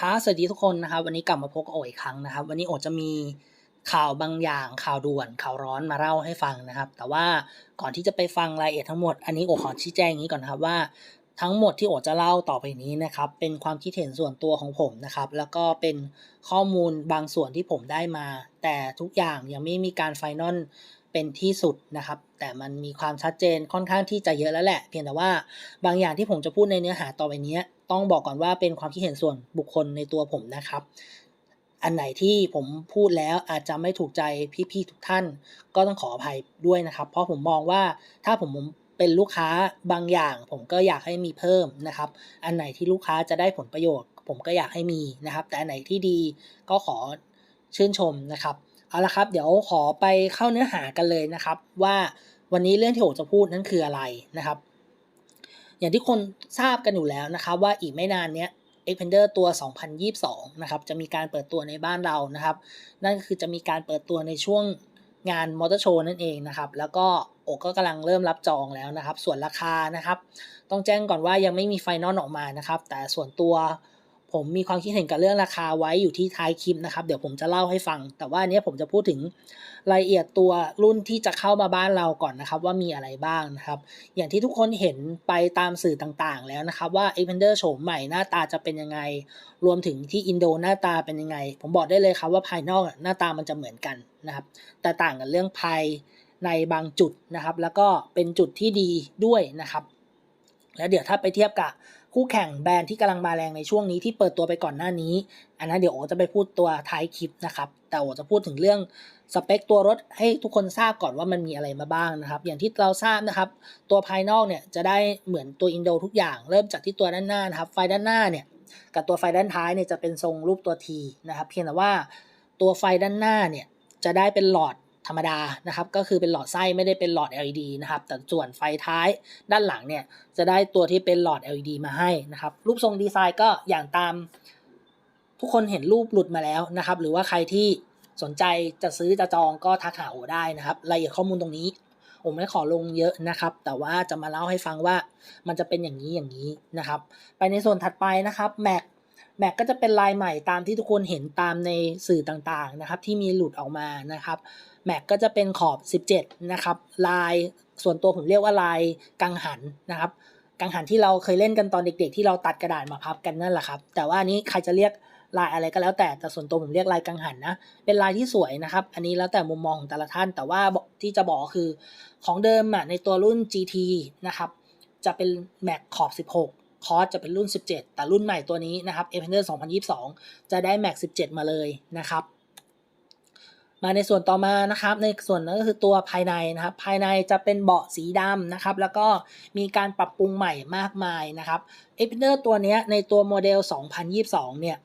สดีครับสวัสดีทุกคนนะครับวันนี้กลับมาพบกับโออีกครั้งนะครับ วันนี้โอจะมีข่าวบางอย่างข่าวด่วนข่าวร้อนมาเล่าให้ฟังนะครับ แต่ว่าก่อนที่จะไปฟังรายละเอียดทั้งหมด อันนี้โอขอชี้แจงอย่างนี้ก่อนครับว่า ทั้งหมดที่โอจะเล่าต่อไปนี้นะครับ เป็นความคิดเห็นส่วนตัวของผมนะครับ แล้วก็เป็นข้อมูลบางส่วนที่ผมได้มา แต่ทุกอย่างยังไม่มีการไฟนอล เป็นที่สุดนะครับ แต่มันมีความชัดเจนค่อนข้างที่จะเยอะแล้วแหละ เพียงแต่ว่าบางอย่างที่ผมจะพูดในเนื้อหาต่อไปนี้ ต้องบอกก่อนว่าเป็นความคิดเห็นส่วนบุคคลในตัวผมนะครับ อันไหนที่ผมพูดแล้วอาจจะไม่ถูกใจพี่ๆทุกท่าน ก็ต้องขออภัยด้วยนะครับ เพราะผมมองว่าถ้าผมเป็นลูกค้าบางอย่าง ผมก็อยากให้มีเพิ่มนะครับ อันไหนที่ลูกค้าจะได้ผลประโยชน์ ผมก็อยากให้มีนะครับ แต่อันไหนที่ดีก็ขอชื่นชมนะครับ เอาละครับ เดี๋ยวขอไปเข้าเนื้อหากันเลยนะครับ ว่าวันนี้เรื่องที่ผมจะพูดนั้นคืออะไรนะครับ อย่างที่คนทราบกันอยู่แล้วนะครับ ว่าอีกไม่นานเนี้ย Xpander ตัว 2022 นะครับ จะมีการเปิดตัวในบ้านเรานะครับ นั่นคือจะมีการเปิดตัวในช่วงงานมอเตอร์โชว์นั่นเองนะครับ แล้วก็โอกก็กำลังเริ่มรับจองแล้วนะครับ ส่วนราคานะครับ ต้องแจ้งก่อนว่ายังไม่มีไฟนอลออกมานะครับ แต่ส่วนตัว ผมมีความคิดเห็นกับเรื่องราคาไว้อยู่ที่ท้ายคลิปนะครับ เดี๋ยวผมจะเล่าให้ฟัง แต่ว่าอันนี้ผมจะพูดถึงรายละเอียดตัวรุ่นที่จะเข้ามาบ้านเราก่อนนะครับ ว่ามีอะไรบ้างนะครับ อย่างที่ทุกคนเห็นไปตามสื่อต่างๆ แล้วนะครับ ว่า Xpander โฉมใหม่หน้าตาจะเป็นยังไง รวมถึงที่อินโดหน้าตาเป็นยังไง ผมบอกได้เลยครับว่าภายนอกหน้าตามันจะเหมือนกันนะครับ แต่ต่างกันเรื่องภายในบางจุดนะครับ แล้วก็เป็นจุดที่ดีด้วยนะครับ แล้วเดี๋ยวถ้าไปเทียบกับ คู่แข่งแบรนด์ที่กำลังมาแรงในช่วงนี้ที่เปิดตัวไปก่อนหน้านี้ อันนั้นเดี๋ยวโอจะไปพูดตัวท้ายคลิปนะครับ แต่โอจะพูดถึงเรื่องสเปคตัวรถให้ทุกคนทราบก่อนว่ามันมีอะไรมาบ้างนะครับ อย่างที่เราทราบนะครับ ตัวภายนอกเนี่ยจะได้เหมือนตัวอินโดทุกอย่าง เริ่มจากที่ตัวด้านหน้านะครับ ไฟด้านหน้าเนี่ยกับตัวไฟด้านท้ายเนี่ยจะเป็นทรงรูปตัว T นะครับ เพียงแต่ว่าตัวไฟด้านหน้าเนี่ยจะได้เป็นหลอด ธรรมดานะครับ ก็คือเป็นหลอดไส้ไม่ได้เป็นหลอด LED นะครับ แต่ส่วนไฟท้ายด้านหลังเนี่ยจะได้ตัวที่เป็นหลอด LED มาให้นะครับ รูปทรงดีไซน์ก็อย่างตาม ทุกคนเห็นรูปหลุดมาแล้วนะครับ หรือว่าใครที่สนใจจะซื้อจะจองก็ทักหาโอได้นะครับรายละเอียดข้อมูลตรงนี้ผมไม่ขอลงเยอะนะครับ แต่ว่าจะมาเล่าให้ฟังว่ามันจะเป็นอย่างนี้อย่างนี้นะครับ ไปในส่วนถัดไปนะครับแม็ก แม็กก็จะเป็นลายใหม่ตามที่ทุกคนเห็นตามในสื่อต่างๆนะครับที่มีหลุดออกมานะครับแม็กก็จะเป็นขอบ 17 นะครับ ลายส่วนตัวผมเรียกว่าลายกังหันนะครับกังหันที่เราเคยเล่นกันตอนเด็ก ๆ ที่เราตัดกระดาษมาพับกันนั่นแหละครับ แต่ว่าอันนี้ใครจะเรียกลายอะไรก็แล้วแต่แต่ส่วนตัวผมเรียกลายกังหันนะเป็นลายที่สวยนะครับ อันนี้แล้วแต่มุมมองของแต่ละท่าน แต่ว่าที่จะบอกคือของเดิมอะในตัวรุ่น GT นะครับจะเป็นแม็กขอบ 16 คอสจะเป็นรุ่น 17 แต่รุ่นใหม่ตัวนี้นะครับ e p e n d e r 2022 จะได้แม็ก17 มาเลยนะครับ มาในส่วนต่อมานะครับ ในส่วนนั้นก็คือตัวภายในนะครับ ภายในจะเป็นเบาะสีดำนะครับ แล้วก็มีการปรับปรุงใหม่มากมายนะครับ e p e n d e r ตัวนี้ในตัวโมเดล 2022 เนี่ย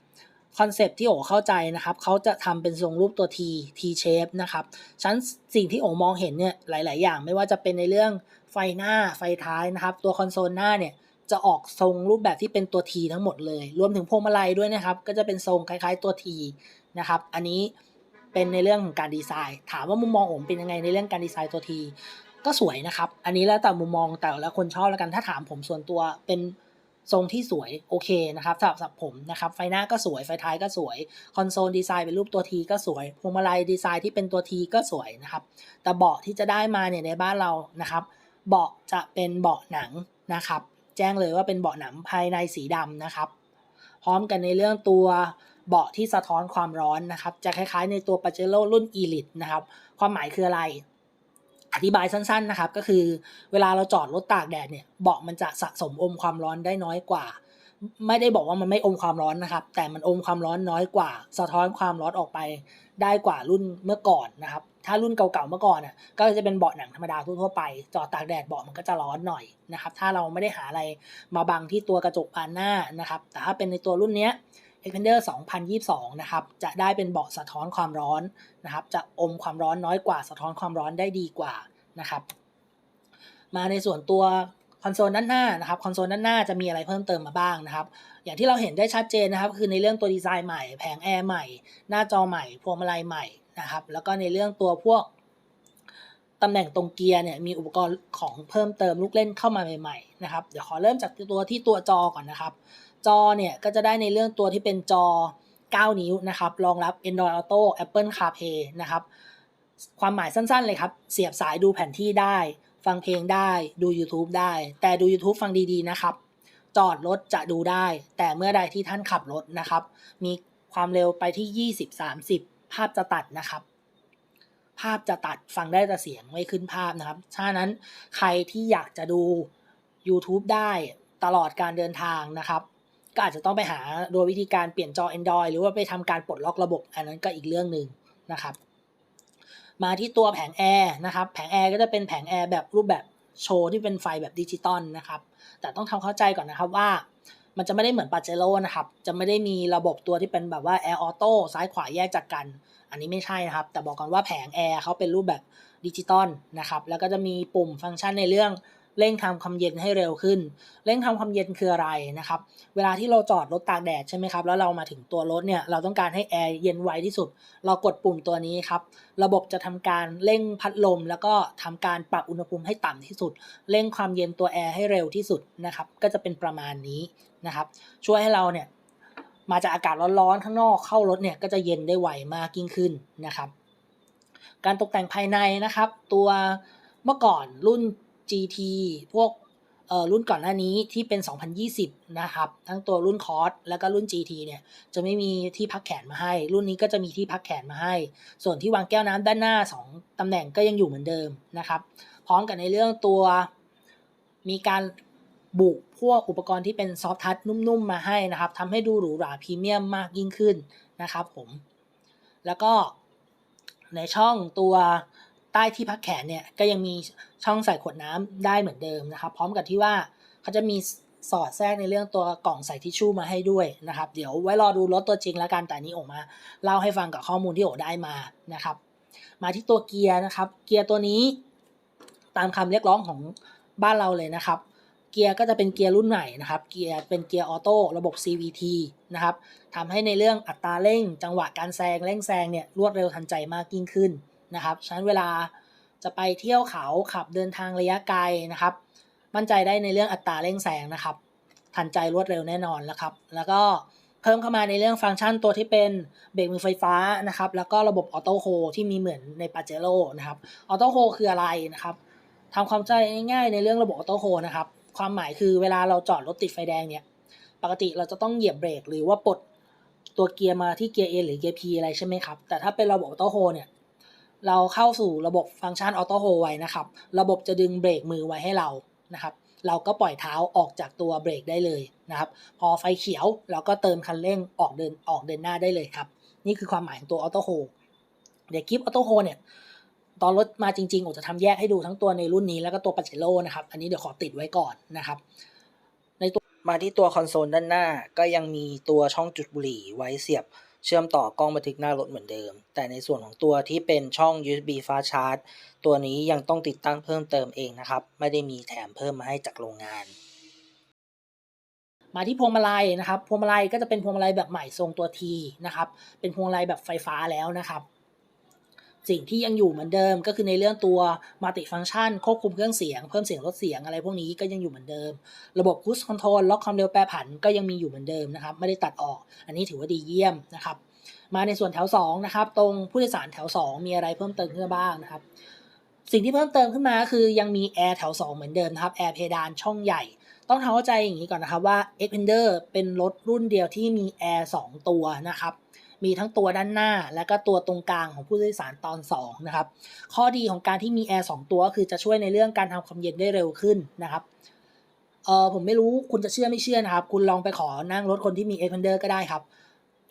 คอนเซปที่โอเข้าใจนะครับเขาจะทำเป็นทรงรูปตัว T T shape นะครับชั้นสิ่งที่โอมองเห็นเนี่ยหลาย ๆ อย่าง ไม่ว่าจะเป็นในเรื่องไฟหน้าไฟท้ายนะครับ ตัวคอนโซลหน้าเนี่ย จะออกทรงรูปแบบที่เป็นตัว T ทั้งหมดเลย รวมถึงพวงมาลัยด้วยนะครับ ก็จะเป็นทรงคล้ายๆตัว T นะครับ อันนี้เป็นในเรื่องของการดีไซน์ ถามว่ามุมมองผมเป็นยังไงในเรื่องการดีไซน์ตัว T ก็สวยนะครับ อันนี้แล้วแต่มุมมองแต่ละคนชอบแล้วกัน ถ้าถามผมส่วนตัวเป็นทรงที่สวยโอเคนะครับสำหรับผมนะครับ ไฟหน้าก็สวย ไฟท้ายก็สวย คอนโซลดีไซน์เป็นรูปตัว T ก็สวย พวงมาลัยดีไซน์ที่เป็นตัว T ก็สวยนะครับ แต่เบาะที่จะได้มาเนี่ยในบ้านเรานะครับ เบาะจะเป็นเบาะหนังนะครับ แจ้งเลยว่าเป็นเบาะหนังภายในสีดำนะครับ พร้อมกันในเรื่องตัวเบาะที่สะท้อนความร้อนนะครับ จะคล้ายๆ ในตัว p a j e r o รุ่น Elite นะครับ ความหมายคืออะไร อธิบายสั้นๆนะครับ ก็คือเวลาเราจอดรถตากแดดเนี่ยเบาะมันจะสะสมอมความร้อนได้น้อยกว่า ไม่ได้บอกว่ามันไม่อมความร้อนนะครับ แต่มันอมความร้อนน้อยกว่า สะท้อนความร้อนออกไป ได้กว่ารุ่นเมื่อก่อนนะครับ ถ้ารุ่นเก่าๆเมื่อก่อนน่ะก็จะเป็นเบาะหนังธรรมดาทั่วๆไป จอดตากแดดเบาะมันก็จะร้อนหน่อยนะครับ ถ้าเราไม่ได้หาอะไรมาบังที่ตัวกระจกบานหน้านะครับ แต่ถ้าเป็นในตัวรุ่นเนี้ย Xpander 2022 นะครับ จะได้เป็นเบาะสะท้อนความร้อนนะครับ จะอมความร้อนน้อยกว่าสะท้อนความร้อนได้ดีกว่านะครับ มาในส่วนตัวคอนโซลด้านหน้านะครับคอนโซลด้านหน้าจะมีอะไรเพิ่มเติมมาบ้างนะครับอย่างที่เราเห็นได้ชัดเจนนะครับ คือในเรื่องตัวดีไซน์ใหม่ แผงแอร์ใหม่ หน้าจอใหม่พวงมาลัยใหม่ นะครับ แล้วก็ในเรื่องตัวพวกตำแหน่งตรงเกียร์เนี่ยมีอุปกรณ์ของเพิ่มเติมลูกเล่นเข้ามาใหม่ๆนะครับเดี๋ยวขอเริ่มจากตัวที่ตัวจอก่อนนะครับ จอเนี่ยก็จะได้ในเรื่องตัวที่เป็นจอ 9 นิ้วนะครับรองรับ Android Auto Apple CarPlay นะครับความหมายสั้นๆเลยครับ เสียบสายดูแผนที่ได้ ฟังเพลงได้ดู YouTube ได้ แต่ดู YouTube ฟังดีๆนะครับ จอดรถจะดูได้ แต่เมื่อใดที่ท่านขับรถนะครับ มีความเร็วไปที่ 20-30 ภาพจะตัดนะครับ ภาพจะตัดฟังได้แต่เสียงไม่ขึ้นภาพนะครับฉะนั้นใครที่อยากจะดู YouTube ได้ตลอดการเดินทางนะครับ ก็อาจจะต้องไปหาโดยวิธีการเปลี่ยนจอ Android หรือว่าไปทำการปลดล็อกระบบ อันนั้นก็อีกเรื่องหนึ่งนะครับ มาที่ตัวแผงแอร์นะครับ แผงแอร์ก็จะเป็นแผงแอร์แบบรูปแบบโชว์ที่เป็นไฟแบบดิจิตอลนะครับ แต่ต้องทำเข้าใจก่อนนะครับว่า มันจะไม่ได้เหมือนปาเจโร่นะครับ จะไม่ได้มีระบบตัวที่เป็นแบบว่าแอร์ออโต้ซ้ายขวาแยกจากกัน อันนี้ไม่ใช่นะครับ แต่บอกก่อนว่าแผงแอร์เขาเป็นรูปแบบดิจิตอลนะครับ แล้วก็จะมีปุ่มฟังก์ชันในเรื่องเร่งทำความเย็นให้เร็วขึ้น เร่งทำความเย็นคืออะไรนะครับ เวลาที่เราจอดรถตากแดดใช่ไหมครับ แล้วเรามาถึงตัวรถเนี่ย เราต้องการให้แอร์เย็นไวที่สุด เรากดปุ่มตัวนี้ครับ ระบบจะทำการเร่งพัดลม แล้วก็ทำการปรับอุณหภูมิให้ต่ำที่สุด เร่งความเย็นตัวแอร์ให้เร็วที่สุดนะครับ ก็จะเป็นประมาณนี้ นะครับช่วยให้เราเนี่ยมาจากอากาศร้อนๆข้างนอกเข้ารถเนี่ยก็จะเย็นได้ไวมากยิ่งขึ้นนะครับ การตกแต่งภายในนะครับ ตัวเมื่อก่อนรุ่น GT พวกเอ่อรุ่นก่อนหน้านี้ที่เป็น 2020 นะครับ ทั้งตัวรุ่นคอร์สแล้วก็รุ่น GT เนี่ยจะไม่มีที่พักแขนมาให้ รุ่นนี้ก็จะมีที่พักแขนมาให้ ส่วนที่วางแก้วน้ำด้านหน้า 2ตำแหน่งก็ยังอยู่เหมือนเดิมนะครับ พร้อมกับในเรื่องตัว มีการ บุพวกอุปกรณ์ที่เป็นซอฟทัชนุ่มๆมาให้นะครับทำให้ดูหรูหราพรีเมียมมากยิ่งขึ้นนะครับผม แล้วก็ในช่องตัวใต้ที่พักแขนเนี่ยก็ยังมีช่องใส่ขวดน้ำได้เหมือนเดิมนะครับ พร้อมกับที่ว่าเขาจะมีสอดแทรกในเรื่องตัวกล่องใส่ทิชชู่มาให้ด้วยนะครับ เดี๋ยวไว้รอดูรถตัวจริงแล้วกันแต่นี้ออกมาเล่าให้ฟังกับข้อมูลที่โอได้มานะครับ มาที่ตัวเกียร์นะครับ เกียร์ตัวนี้ตามคำเรียกร้องของบ้านเราเลยนะครับ เกียร์ก็จะเป็นเกียร์รุ่นใหม่นะครับ เกียร์เป็นเกียร์ออโต้ระบบ CVT นะครับทำให้ในเรื่องอัตราเร่ง จังหวะการแซงเร่งแซงเนี่ยรวดเร็วทันใจมากยิ่งขึ้นนะครับฉะนั้นเวลาจะไปเที่ยวเขาขับเดินทางระยะไกลนะครับ มั่นใจได้ในเรื่องอัตราเร่งแซงนะครับ ทันใจรวดเร็วแน่นอนแล้วครับ แล้วก็เพิ่มเข้ามาในเรื่องฟังก์ชันตัวที่เป็นเบรกมือไฟฟ้านะครับ แล้วก็ระบบออโต้โฮที่มีเหมือนในปาเจโร่นะครับออโต้โฮคืออะไรนะครับทำความใจง่ายๆในเรื่องระบบออโต้โฮนะครับ ความหมายคือเวลาเราจอดรถติดไฟแดงเนี่ย ปกติเราจะต้องเหยียบเบรกหรือว่าปลดตัวเกียร์มาที่เกียร์ A หรือเกียร์ P อะไรใช่ไหมครับ แต่ถ้าเป็นระบบออโต้โฮเนี่ย เราเข้าสู่ระบบฟังก์ชันออโต้โฮไว้นะครับ ระบบจะดึงเบรกมือไว้ให้เรานะครับ เราก็ปล่อยเท้าออกจากตัวเบรกได้เลยนะครับ พอไฟเขียวเราก็เติมคันเร่งออกเดินออกเดินหน้าได้เลยครับ นี่คือความหมายของตัวออโต้โฮเดี๋ยวคลิปออโต้โฮเนี่ย ตอนรถมาจริงๆผมจะทำแยกให้ดูทั้งตัวในรุ่นนี้แล้วก็ตัวปาเจโร่นะครับ อันนี้เดี๋ยวขอติดไว้ก่อนนะครับ ในตัวมาที่ตัวคอนโซลด้านหน้า ก็ยังมีตัวช่องจุดบุหรี่ไว้เสียบเชื่อมต่อกล้องบันทึกหน้ารถเหมือนเดิม แต่ในส่วนของตัวที่เป็นช่อง USB fast charge ตัวนี้ยังต้องติดตั้งเพิ่มเติมเองนะครับ ไม่ได้มีแถมเพิ่มมาให้จากโรงงาน มาที่พวงมาลัยนะครับ พวงมาลัยก็จะเป็นพวงมาลัยแบบใหม่ทรงตัว T นะครับ เป็นพวงมาลัยแบบไฟฟ้าแล้วนะครับ สิ่งที่ยังอยู่เหมือนเดิม ก็คือในเรื่องตัวมัลติฟัง c t ชันควบคุมเครื่องเสียง เพิ่มเสียงลดเสียงอะไรพวกนี้ก็ยังอยู่เหมือนเดิม ระบบคูสคอนโทรลล็อกความเร็วแปรผันก็ยังมีอยู่เหมือนเดิมนะครับไม่ได้ตัดออก อันนี้ถือว่าดีเยี่ยมนะครับมาในส่วนแถว2นะครับตรงผู้โดยสารแถว 2 มีอะไรเพิ่มเติมขึ้นบ้างนะครับสิ่งที่เพิ่มเติมขึ้นมาคือยังมีแอร์แถว 2 เหมือนเดิมนะครับแอร์เพดานช่องใหญ่ต้องทำเข้าใจอย่างนี้ก่อนนะครับว่า Xpander เป็นรถรุ่นเดียวที่มีแอร์2ตัวนะครับ มีทั้งตัวด้านหน้า และก็ตัวตรงกลางของผู้โดยสารตอน2นะครับข้อดีของการที่มีแอร์2ตัวก็คือจะช่วยในเรื่องการทำความเย็นได้เร็วขึ้นนะครับเออผมไม่รู้คุณจะเชื่อไม่เชื่อนะครับ คุณลองไปขอนั่งรถคนที่มี Xpander ก็ได้ครับ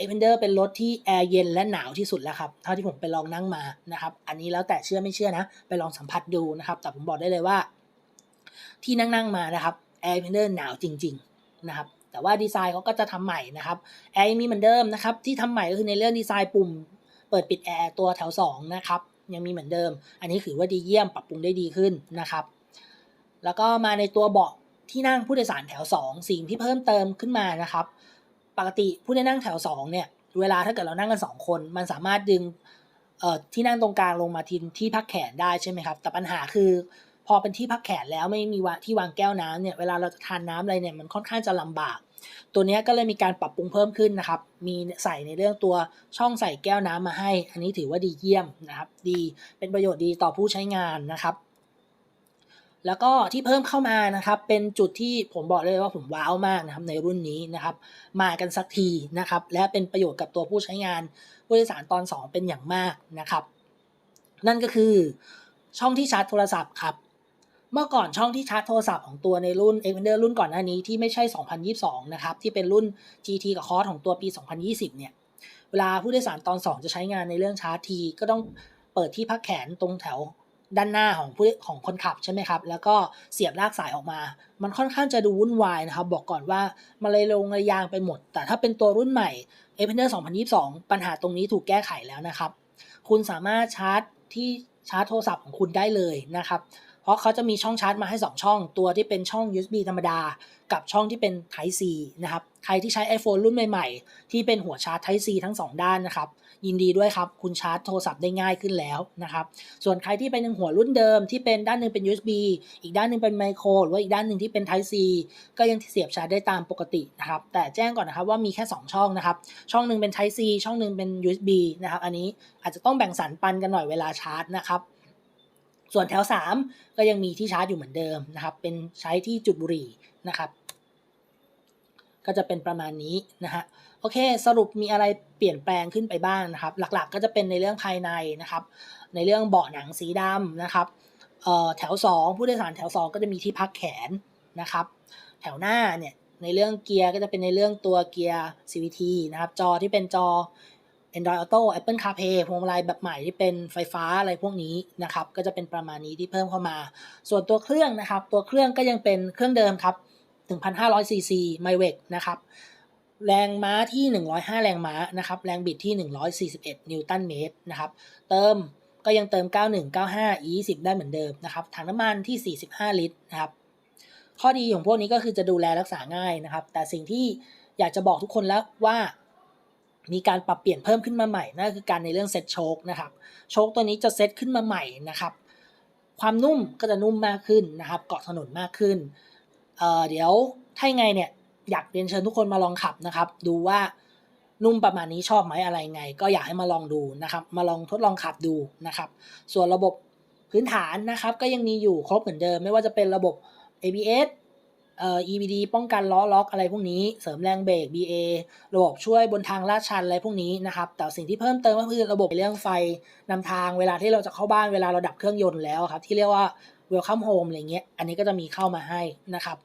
Xpander เป็นรถที่แอร์เย็นและหนาวที่สุดแล้วครับเท่าที่ผมไปลองนั่งมานะครับ อันนี้แล้วแต่เชื่อไม่เชื่อนะ ไปลองสัมผัสดูนะครับ แต่ผมบอกได้เลยว่า ที่นั่งนั่งมานะครับ Air Xpander หนาวจริง ๆ นะครับ แต่ว่าดีไซน์เขาก็จะทำใหม่นะครับแอร์ยังมีเหมือนเดิมนะครับที่ทำใหม่ก็คือในเรื่องดีไซน์ปุ่ม เปิดปิดแอร์ตัวแถว2นะครับยังมีเหมือนเดิม อันนี้ถือว่าดีเยี่ยมปรับปรุงได้ดีขึ้นนะครับ แล้วก็มาในตัวเบาะที่นั่งผู้โดยสารแถว 2 สิ่งที่เพิ่มเติมขึ้นมานะครับ ปกติผู้ที่นั่งแถว2เนี่ยเวลาถ้าเกิดเรานั่งกัน 2 คน มันสามารถดึงที่นั่งตรงกลางลงมาทินที่พักแขนได้ใช่ไหมครับ แต่ปัญหาคือ พอเป็นที่พักแขนแล้วไม่มีที่วางแก้วน้ำเนี่ยเวลาเราจะทานน้ำอะไรเนี่ยมันค่อนข้างจะลำบาก ตัวนี้ก็เลยมีการปรับปรุงเพิ่มขึ้นนะครับ มีใส่ในเรื่องตัวช่องใส่แก้วน้ำมาให้ อันนี้ถือว่าดีเยี่ยมนะครับ ดีเป็นประโยชน์ดีต่อผู้ใช้งานนะครับแล้วก็ที่เพิ่มเข้ามานะครับ เป็นจุดที่ผมบอกเลยว่าผมว้าวมากนะครับในรุ่นนี้นะครับ มากันสักทีนะครับ และเป็นประโยชน์กับตัวผู้ใช้งานผู้โดยสารตอน 2 เป็นอย่างมากนะครับ นั่นก็คือช่องที่ชาร์จโทรศัพท์ครับ เมื่อก่อนช่องที่ชาร์จโทรศัพท์ของตัวในรุ่น Xpander รุ่นก่อนหน้านี้ที่ไม่ใช่ 2022 นะครับ ที่เป็นรุ่น GT กับ Cross ของตัวปี 2020 เนี่ย เวลาผู้โดยสารตอน 2 จะใช้งานในเรื่องชาร์จทีก็ต้องเปิดที่พักแขนตรงแถวด้านหน้าของผู้ของคนขับใช่ไหมครับ แล้วก็เสียบลากสายออกมา มันค่อนข้างจะดูวุ่นวายนะครับ บอกก่อนว่ามันเลยลงระยางไปหมด แต่ถ้าเป็นตัวรุ่นใหม่ Xpander 2022 ปัญหาตรงนี้ถูกแก้ไขแล้วนะครับ คุณสามารถชาร์จที่ชาร์จโทรศัพท์ของคุณได้เลยนะครับ เพราะเขาจะมีช่องชาร์จมาให้ 2 ช่อง ตัวที่เป็นช่อง USB ธรรมดา กับช่องที่เป็น Type C นะครับ ใครที่ใช้ iPhone รุ่นใหม่ๆ ที่เป็นหัวชาร์จ Type C ทั้ง 2 ด้านนะครับ ยินดีด้วยครับ คุณชาร์จโทรศัพท์ได้ง่ายขึ้นแล้วนะครับ ส่วนใครที่เป็นหัวรุ่นเดิมที่เป็นด้านหนึงเป็น USB อีกด้านหนึงเป็นไมโครหรือว่าอีกด้านหนึ่งที่เป็น Type C ก็ยังเสียบชาร์จได้ตามปกตินะครับ แต่แจ้งก่อนนะครับว่ามีแค่ 2 ช่องนะครับ ช่องหนึ่งเป็น Type C ช่องหนึ่งเป็น USB นะครับ อันนี้อาจจะต้องแบ่งสรรปันกันหน่อยเวลาชาร์จนะครับ ส่วนแถว 3 ก็ยังมีที่ชาร์จอยู่เหมือนเดิมนะครับ เป็นใช้ที่จุดบุหรี่นะครับ ก็จะเป็นประมาณนี้นะฮะโอเค สรุปมีอะไรเปลี่ยนแปลงขึ้นไปบ้างนะครับ หลักๆ ก็จะเป็นในเรื่องภายในนะครับ ในเรื่องเบาะหนังสีดำนะครับแถว 2 ผู้โดยสารแถว 2 ก็จะมีที่พักแขนนะครับ แถวหน้าเนี่ยในเรื่องเกียร์ก็จะเป็นในเรื่องตัวเกียร์ CVT นะครับ จอที่เป็นจอ Android Auto Apple CarPlay พวงมาลัยแบบใหม่ที่เป็นไฟฟ้าอะไรพวกนี้นะครับก็จะเป็นประมาณนี้ที่เพิ่มเข้ามา ส่วนตัวเครื่องนะครับ ตัวเครื่องก็ยังเป็นเครื่องเดิมครับ 1,500 cc m y w e c นะครับแรงม้าที่ 105 แรงม้านะครับ แรงบิดที่ 141 นิวตันเมตรนะครับ เติมก็ยังเติม 91 95 E20 ได้เหมือนเดิมนะครับ ถังน้ำมันที่ 45 ลิตรนะครับ ข้อดีของพวกนี้ก็คือจะดูแลรักษาง่ายนะครับ แต่สิ่งที่อยากจะบอกทุกคนแล้วว่า มีการปรับเปลี่ยนเพิ่มขึ้นมาใหม่นั่นคือการในเรื่องเซ็ตโชคนะครับโชคตัวนี้จะเซ็ตขึ้นมาใหม่นะครับ ความนุ่มก็จะนุ่มมากขึ้นนะครับ เกาะถนนมากขึ้นเเดี๋ยวถ้าไงเนี่ยอยากเรียนเชิญทุกคนมาลองขับนะครับ ดูว่านุ่มประมาณนี้ชอบไหมอะไรไง ก็อยากให้มาลองดูนะครับ มาลองทดลองขับดูนะครับ ส่วนระบบพื้นฐานนะครับ ก็ยังมีอยู่ครบเหมือนเดิม ไม่ว่าจะเป็นระบบ ABS เอ่อ EBD ป้องกันล้อล็อกอะไรพวกนี้ เสริมแรงเบรก BA ระบบช่วยบนทางลาดชันอะไรพวกนี้นะครับ แต่สิ่งที่เพิ่มเติมก็คือระบบเรื่องไฟนำทางเวลาที่เราจะเข้าบ้านเวลาเราดับเครื่องยนต์แล้วครับ ที่เรียกว่า Welcome Home อะไรเงี้ย อันนี้ก็จะมีเข้ามาให้นะครับ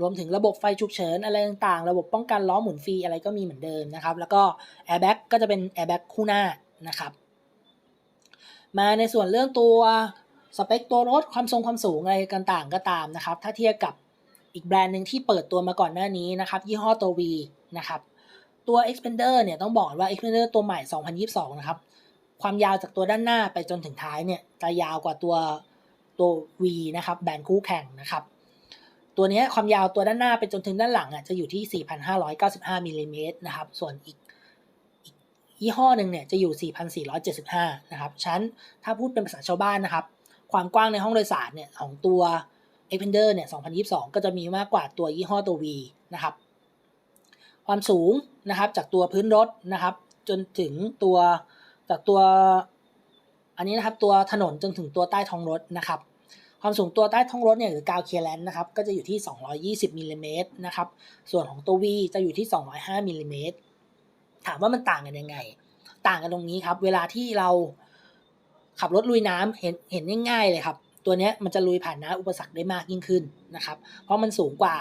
รวมถึงระบบไฟฉุกเฉินอะไรต่างๆ ระบบป้องกันล้อหมุนฟรีอะไรก็มีเหมือนเดิมนะครับ แล้วก็ Airbag ก็จะเป็น Airbag คู่หน้านะครับมาในส่วนเรื่องตัวสเปคตัวรถความทรงความสูงอะไรต่างก็ตามนะครับ ถ้าเทียบกับ อีกแบรนด์หนึ่งที่เปิดตัวมาก่อนหน้านี้นะครับยี่ห้อตัว V นะครับตัว Xpander เนี่ยต้องบอกว่า Xpander ตัวใหม่ 2022 นะครับความยาวจากตัวด้านหน้าไปจนถึงท้ายเนี่ยจะยาวกว่าตัวตัว V นะครับแบรนด์คู่แข่งนะครับตัวนี้ความยาวตัวด้านหน้าไปจนถึงด้านหลังอะจะอยู่ที่ 4,595มิลลิเมตรนะครับส่วนอีกยี่ห้อหนึ่งเนี่ยจะอยู่ 4,475 นะครับฉะนั้นถ้าพูดเป็นภาษาชาวบ้านนะครับ ความกว้างในห้องโดยสารเนี่ยของตัว Xpander เนี่ย 2022 ก็จะมีมากกว่าตัวยี่ห้อตัว V นะครับ ความสูงนะครับจากตัวพื้นรถนะครับ จนถึงตัวจากตัว อันนี้นะครับตัวถนนจนถึงตัวใต้ท้องรถนะครับ ความสูงตัวใต้ท้องรถเนี่ยหรือกาวเคลียร์แลนด์นะครับ ก็จะอยู่ที่ 220มิลลิเมตรนะครับ ส่วนของตัว V จะอยู่ที่ 205มิลลิเมตรถามว่ามันต่างกันยังไง ต่างกันตรงนี้ครับ เวลาที่เราขับรถลุยน้ำเห็นเห็นง่ายๆเลยครับ ตัวนี้มันจะลุยผ่านน้ำอุปสรรคได้มากยิ่งขึ้นนะครับ เพราะมันสูงกว่า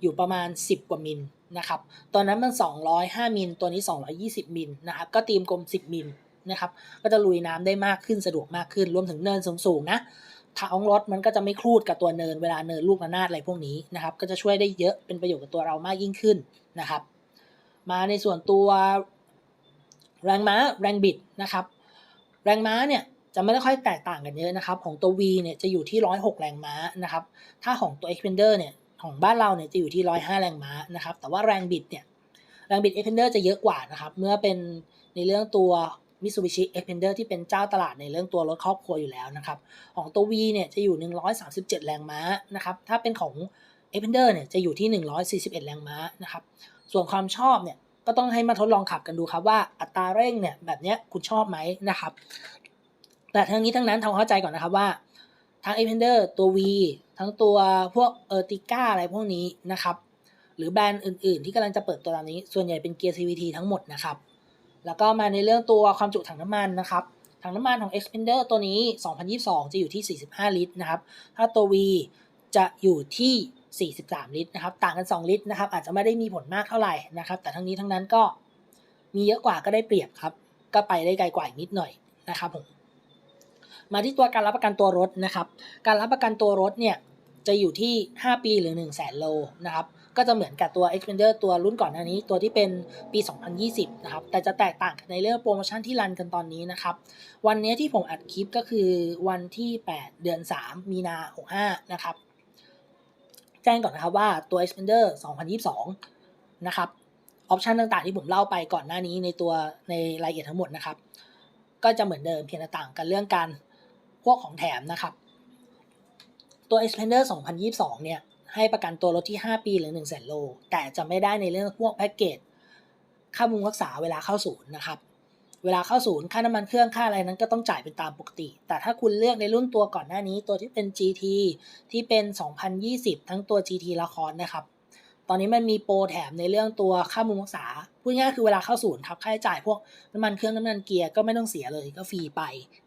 อยู่ประมาณ 10 กว่ามิลนะครับ ตอนนั้นมัน 205 มิล ตัวนี้ 220 มิลนะครับ ก็ตีมกลม 10 มิลนะครับ ก็จะลุยน้ำได้มากขึ้นสะดวกมากขึ้น รวมถึงเนินสูงๆนะท้องรถมันก็จะไม่ครูดกับตัวเนินเวลาเนินลูกระนาดอะไรพวกนี้นะครับ ก็จะช่วยได้เยอะเป็นประโยชน์กับตัวเรามากยิ่งขึ้นนะครับ มาในส่วนตัวแรงม้าแรงบิดนะครับ แรงม้าเนี่ย จะไม่ได้ค่อยแตกต่างกันเยอะนะครับ ของตัว V เนี่ยจะอยู่ที่ 106 แรงม้านะครับ ถ้าของตัว Xpander เนี่ยของบ้านเราเนี่ยจะอยู่ที่ 105 แรงม้านะครับ แต่ว่าแรงบิดเนี่ยแรงบิด Xpander จะเยอะกว่านะครับ เมื่อเป็นในเรื่องตัว Mitsubishi Xpander ที่เป็นเจ้าตลาดในเรื่องตัวรถครอบครัวอยู่แล้วนะครับ ของตัว V เนี่ยจะอยู่ 137 แรงม้านะครับ ถ้าเป็นของ Xpander เนี่ยจะอยู่ที่ 141 แรงม้านะครับ ส่วนความชอบเนี่ยก็ต้องให้มาทดลองขับกันดูครับว่าอัตราเร่งเนี่ยแบบนี้คุณชอบไหมนะครับ แต่ทั้งนี้ทั้งนั้นทำความเข้าใจก่อนนะครับว่าทั้ง a p e n d e r ตัว V ทั้งตัวพวก Ertiga อะไรพวกนี้นะครับ หรือแบรนด์อื่นๆ ที่กำลังจะเปิดตัวตอนนี้ ส่วนใหญ่เป็นเกียร์ CVT ทั้งหมดนะครับ แล้วก็มาในเรื่องตัวความจุถังน้ำมันนะครับ ถังน้ำมันของ Xpander ตัวนี้ 2022 จะอยู่ที่ 45 ลิตรนะครับ ถ้าตัว V จะอยู่ที่ 43 ลิตรนะครับ ต่างกัน 2 ลิตรนะครับ อาจจะไม่ได้มีผลมากเท่าไหร่นะครับ แต่ทั้งนี้ทั้งนั้นก็มีเยอะกว่าก็ได้เปรียบครับ ก็ไปได้ไกลกว่านิดหน่อยนะครับผม มาที่ตัวการรับประกันตัวรถนะครับ การรับประกันตัวรถเนี่ยจะอยู่ที่ 5 ปีหรือ 1 0 0 0 0แสนโลนะครับ ก็จะเหมือนกับตัว Xpander ตัวรุ่นก่อนหน้านี้ ตัวที่เป็นปี 2020 นะครับ แต่จะแตกต่างในเรื่องโปรโมชั่นที่รันกันตอนนี้นะครับ วันนี้ที่ผมอัดคลิปก็คือวันที่ 8 เดือน 3 มีนา 65 นะครับ แจ้งก่อนนะครับว่าตัว Xpander 2022 นะครับ ออปชันต่างๆ ที่ผมเล่าไปก่อนหน้านี้ในตัวในรายละเอียดทั้งหมดนะครับ ก็จะเหมือนเดิมเพียงแต่ต่างกันเรื่องการ พวกของแถมนะครับ ตัว Xpander 2022 เนี่ย ให้ประกันตัวรถที่ 5 ปีหรือ 1 0 0 0 0แสนโล แต่จะไม่ได้ในเรื่องพวกแพ็กเกจ ค่ามุงรักษาเวลาเข้าศูนย์นะครับ เวลาเข้าศูนย์ ค่าน้ำมันเครื่องค่าอะไรนั้นก็ต้องจ่ายเป็นตามปกติ แต่ถ้าคุณเลือกในรุ่นตัวก่อนหน้านี้ตัวที่เป็น GT ที่เป็น 2020 ทั้งตัว GT ละครนะครับ อนนี้มันมีโปรแถมในเรื่องตัวค่ามุงรักษาพูดง่ายคือเวลาเข้าศูนย์ครับค่าใช้จ่ายพวกน้ำมันเครื่องน้ำมันเกียร์ก็ไม่ต้องเสียเลยก็ฟรีไป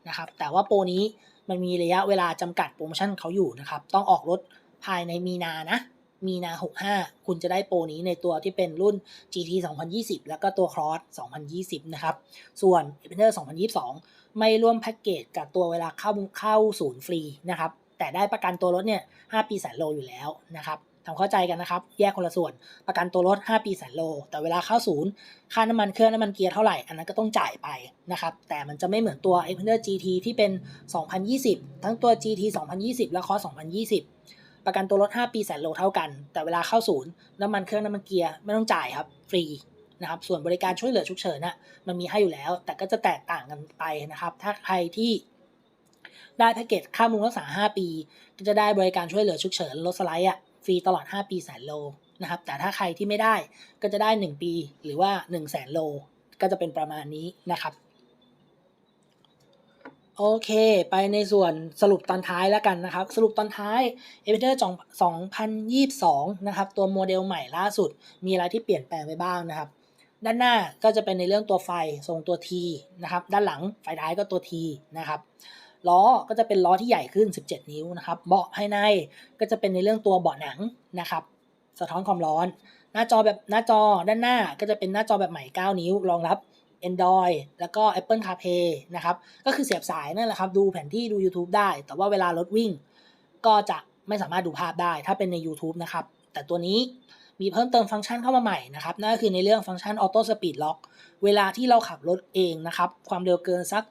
นะครับแต่ว่าโปรนี้มันมีระยะเวลาจำกัดโปรโมชั่นเขาอยู่นะครับต้องออกรถภายในมีนานะมีนา 65 คุณจะได้โปรนี้ในตัวที่เป็นรุ่น GT 2020 แล้วก็ตัว Cross 2020 นะครับ ส่วน e p e n d e r 2022 ไม่ร่วมแพ็กเกจกับตัวเวลาเข้าเข้าศูนย์ฟรีนะครับ แต่ได้ประกันตัวรถเนี่ย 5 ปีแสนโลอยู่แล้วนะครับ ทำเข้าใจกันนะครับ แยกคนละส่วน ประกันตัวรถ 5 ปีแสนโล แต่เวลาเข้าศูนย์ ค่าน้ำมันเครื่องน้ำมันเกียร์เท่าไหร่ อันนั้นก็ต้องจ่ายไปนะครับ แต่มันจะไม่เหมือนตัว e p e n d e r GT ที่เป็น 2020 ทั้งตัว GT 2020 และ Cross 2020ประกันตัวรถ 5 ปีแสนโลเท่ากัน แต่เวลาเข้าศูนย์น้ำมันเครื่องน้ำมันเกียร์ไม่ต้องจ่ายครับ ฟรีนะครับ ส่วนบริการช่วยเหลือฉุกเฉินน่ะมันมีให้อยู่แล้ว แต่ก็จะแตกต่างกันไปนะครับ ถ้าใครที่ได้แพ็กเกจค่ามุงรักษา 5 ปี ก็จะได้บริการช่วยเหลือฉุกเฉินรถสไลด์อะ ฟรีตลอด 5 ปีแสนโลนะครับ แต่ถ้าใครที่ไม่ได้ก็จะได้ 1 ปีหรือว่า 1 0 0 0 0แสนโล ก็จะเป็นประมาณนี้นะครับ โอเค ไปในส่วนสรุปตอนท้ายแล้วกันนะครับ สรุปตอนท้าย e v a t o r 2022 นะครับ ตัวโมเดลใหม่ล่าสุด มีอะไรที่เปลี่ยนแปลงไปบ้างนะครับ ด้านหน้าก็จะเป็นในเรื่องตัวไฟทรงตัว T นะครับ ด้านหลังไฟท้ายก็ตัว T นะครับ ล้อก็จะเป็นล้อที่ใหญ่ขึ้น 17 นิ้วนะครับ เบาะภายในก็จะเป็นในเรื่องตัวเบาะหนังนะครับ สะท้อนความร้อน หน้าจอแบบหน้าจอด้านหน้าก็จะเป็นหน้าจอแบบใหม่ 9 นิ้ว รองรับ Android แล้วก็ Apple CarPlay นะครับ ก็คือเสียบสายนั่นแหละครับ ดูแผนที่ดู YouTube ได้ แต่ว่าเวลารถวิ่ง ก็จะไม่สามารถดูภาพได้ ถ้าเป็นใน YouTube นะครับ แต่ตัวนี้มีเพิ่มเติมฟังก์ชันเข้ามาใหม่นะครับนั่นก็คือในเรื่องฟังก์ชัน Auto Speed Lock เวลาที่เราขับรถเองนะครับ ความเร็วเกินสัก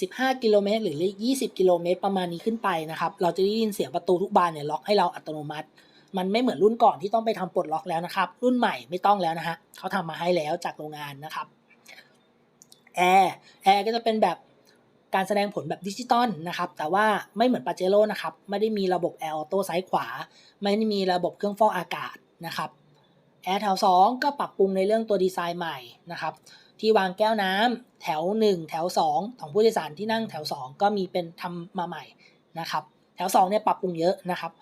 15 กิโลเมตรหรือ 20 กิโลเมตรประมาณนี้ขึ้นไปนะครับ เราจะได้ยินเสียงประตูทุกบานเนี่ยล็อกให้เราอัตโนมัติ มันไม่เหมือนรุ่นก่อนที่ต้องไปทำปลดล็อกแล้วนะครับ รุ่นใหม่ไม่ต้องแล้วนะฮะเขาทำมาให้แล้วจากโรงงานนะครับแอร์แอร์ก็จะเป็นแบบการแสดงผลแบบดิจิตอลนะครับ แต่ว่าไม่เหมือนปาเจโร่นะครับ ไม่ได้มีระบบแอร์ออโต้ซ้ายขวา ไม่ได้มีระบบเครื่องฟอกอากาศนะครับแอร์แถว2ก็ปรับปรุงในเรื่องตัวดีไซน์ใหม่นะครับ ที่วางแก้วน้ำแถว 1 แถว 2 ของผู้โดยสารที่นั่งแถว 2 ก็มีเป็นทำมาใหม่นะครับ แถว2เนี่ยปรับปรุงเยอะนะครับ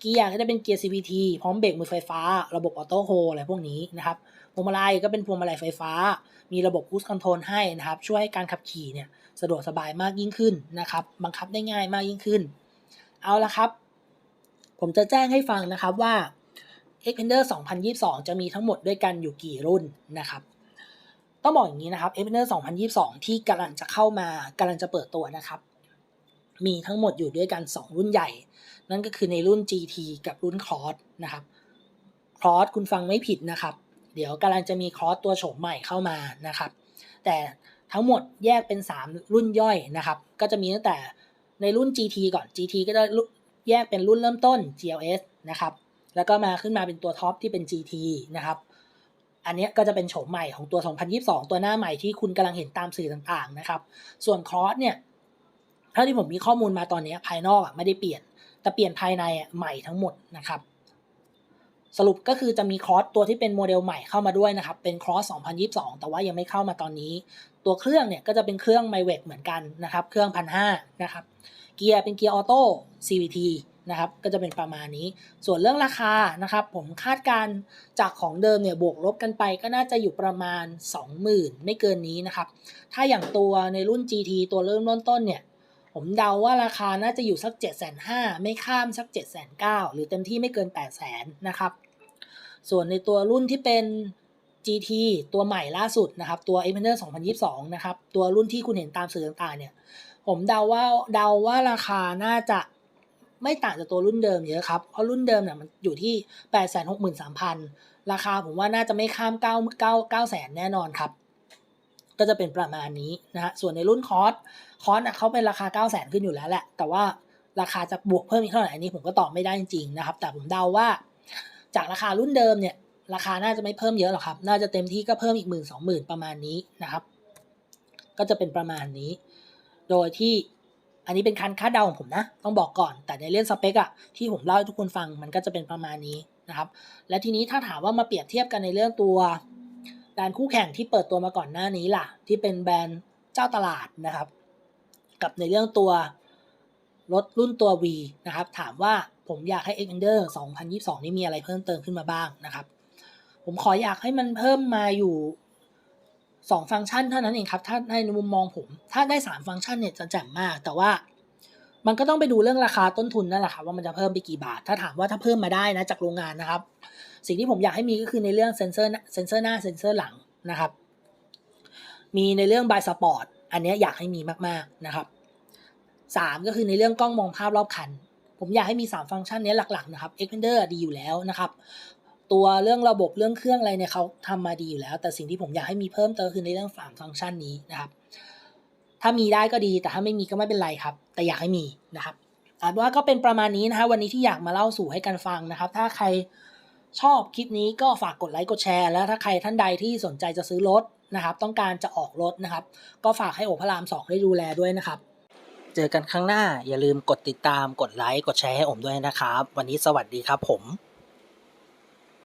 เกียร์ก็จะเป็นเกียร์ CVT พร้อมเบรกมือไฟฟ้า ระบบออโต้โฮอะไรพวกนี้นะครับพวงมาลัยก็เป็นพวงมาลัยไฟฟ้า มีระบบพุชคอนโทรลให้นะครับ ช่วยให้การขับขี่เนี่ยสะดวกสบายมากยิ่งขึ้นนะครับ บังคับได้ง่ายมากยิ่งขึ้น เอาละครับ ผมจะแจ้งให้ฟังนะครับว่า Xpander 2022 จะมีทั้งหมดด้วยกันอยู่กี่รุ่นนะครับ ต้องบอกอย่างนี้นะครับ Xpander 2022 ที่กำลังจะเข้ามากำลังจะเปิดตัวนะครับ มีทั้งหมดอยู่ด้วยกัน 2 รุ่นใหญ่ นั่นก็คือในรุ่น GT กับรุ่น Cross นะครับ Cross คุณฟังไม่ผิดนะครับ เดี๋ยวกำลังจะมี Cross ตัวโฉมใหม่เข้ามานะครับ แต่ทั้งหมดแยกเป็น 3 รุ่นย่อยนะครับ ก็จะมีตั้งแต่ในรุ่น GT ก่อน GT ก็จะแยกเป็นรุ่นเริ่มต้น GLS นะครับ แล้วก็มาขึ้นมาเป็นตัวท็อปที่เป็น GT นะครับ อันนี้ก็จะเป็นโฉมใหม่ของตัว 2022 ตัวหน้าใหม่ที่คุณกำลังเห็นตามสื่อต่างๆนะครับ ส่วน Cross เนี่ยเท่าที่ผมมีข้อมูลมาตอนนี้ภายนอกอะไม่ได้เปลี่ยน แต่เปลี่ยนภายในอะใหม่ทั้งหมดนะครับ สรุปก็คือจะมีครอสตัวที่เป็นโมเดลใหม่เข้ามาด้วยนะครับ เป็นครอส2022 แต่ว่ายังไม่เข้ามาตอนนี้ ตัวเครื่องเนี่ยก็จะเป็นเครื่อง m y w e c เหมือนกันนะครับ เครื่อง1,500นะครับ เกียร์เป็นเกียร์ออโต้ CVT นะครับก็จะเป็นประมาณนี้ ส่วนเรื่องราคานะครับ ผมคาดการจากของเดิมเนี่ยบวกลบกันไปก็น่าจะอยู่ประมาณ 20,000 ไม่เกินนี้นะครับ ถ้าอย่างตัวในรุ่น GT ตัวเริ่มต้นเนี่ย ผมเดาว่าราคาน่าจะอยู่สัก 7 5 0 0 0ไม่ข้ามสัก 7 9 0 0 0หรือเต็มที่ไม่เกิน8 0 0 0 0นะครับ ส่วนในตัวรุ่นที่เป็น GT ตัวใหม่ล่าสุดนะครับ ตัว a p e n d e r 2022 นะครับ ตัวรุ่นที่คุณเห็นตามสื่อต่างๆเนี่ย ผมเดาว่าเดาว่าราคาน่าจะ ไม่ต่างจากตัวรุ่นเดิมเยอะครับ เพราะรุ่นเดิมเนี่ยมันอยู่ที่ 863,000 ราคาผมว่าน่าจะไม่ข้าม 9 9 9แสนแน่นอนครับ ก็จะเป็นประมาณนี้นะฮะ ส่วนในรุ่นคอสคอสเขาเป็นราคา 9 0 0แสนขึ้นอยู่แล้วแหละ แต่ว่าราคาจะบวกเพิ่มอีกเท่าไหร่อันนี้ผมก็ตอบไม่ได้จริงๆนะครับ แต่ผมเดาว่า จากราคารุ่นเดิมเนี่ยราคาน่าจะไม่เพิ่มเยอะหรอกครับ น่าจะเต็มที่ก็เพิ่มอีกหมื่นสองหมื่นประมาณนี้นะครับ ก็จะเป็นประมาณนี้ โดยที่ อันนี้เป็นคันคาดเดาของผมนะ ต้องบอกก่อน แต่ในเรื่องสเปคอะที่ผมเล่าให้ทุกคนฟังมันก็จะเป็นประมาณนี้นะครับ และทีนี้ถ้าถามว่ามาเปรียบเทียบกันในเรื่องตัวแบรนด์คู่แข่งที่เปิดตัวมาก่อนหน้านี้ล่ะ ที่เป็นแบรนด์เจ้าตลาดนะครับ กับในเรื่องตัวรถรุ่นตัว V นะครับ ถามว่าผมอยากให้ Xpander 2022 นี้มีอะไรเพิ่มเติมขึ้นมาบ้างนะครับ ผมขออยากให้มันเพิ่มมาอยู่ 2 ฟังก์ชันเท่านั้นเองครับ ถ้าในมุมมองผม ถ้าได้ 3 ฟังก์ชันเนี่ยจะแจ่มมาก แต่ว่ามันก็ต้องไปดูเรื่องราคาต้นทุนนั่นแหละครับว่ามันจะเพิ่มไปกี่บาท ถ้าถามว่าถ้าเพิ่มมาได้นะจากโรงงานนะครับ สิ่งที่ผมอยากให้มีก็คือในเรื่องเซนเซอร์เซนเซอร์หน้าเซนเซอร์หลังนะครับ มีในเรื่องบายสปอร์ตอันนี้อยากให้มีมากๆนะครับสามก็คือในเรื่องกล้องมองภาพรอบคัน ผมอยากให้มี 3 ฟังก์ชันนี้หลักๆนะครับ Xpander ดีอยู่แล้วนะครับ ตัวเรื่องระบบเรื่องเครื่องอะไรเนี่ยเขาทำมาดีอยู่แล้ว แต่สิ่งที่ผมอยากให้มีเพิ่มเติมคือในเรื่องสามฟังก์ชันนี้นะครับ ถ้ามีได้ก็ดีแต่ถ้าไม่มีก็ไม่เป็นไรครับ แต่อยากให้มีนะครับอาเป็นว่าก็เป็นประมาณนี้นะฮะวันนี้ที่อยากมาเล่าสู่ให้กันฟังนะครับ ถ้าใครชอบคลิปนี้ก็ฝากกดไลค์กดแชร์แล้วถ้าใครท่านใดที่สนใจจะซื้อรถนะครับ ต้องการจะออกรถนะครับ ก็ฝากให้โอพระรามสองได้ดูแลด้วยนะครับ เจอกันครั้งหน้าอย่าลืมกดติดตามกดไลค์กดแชร์ให้ผมด้วยนะครับ วันนี้สวัสดีครับผม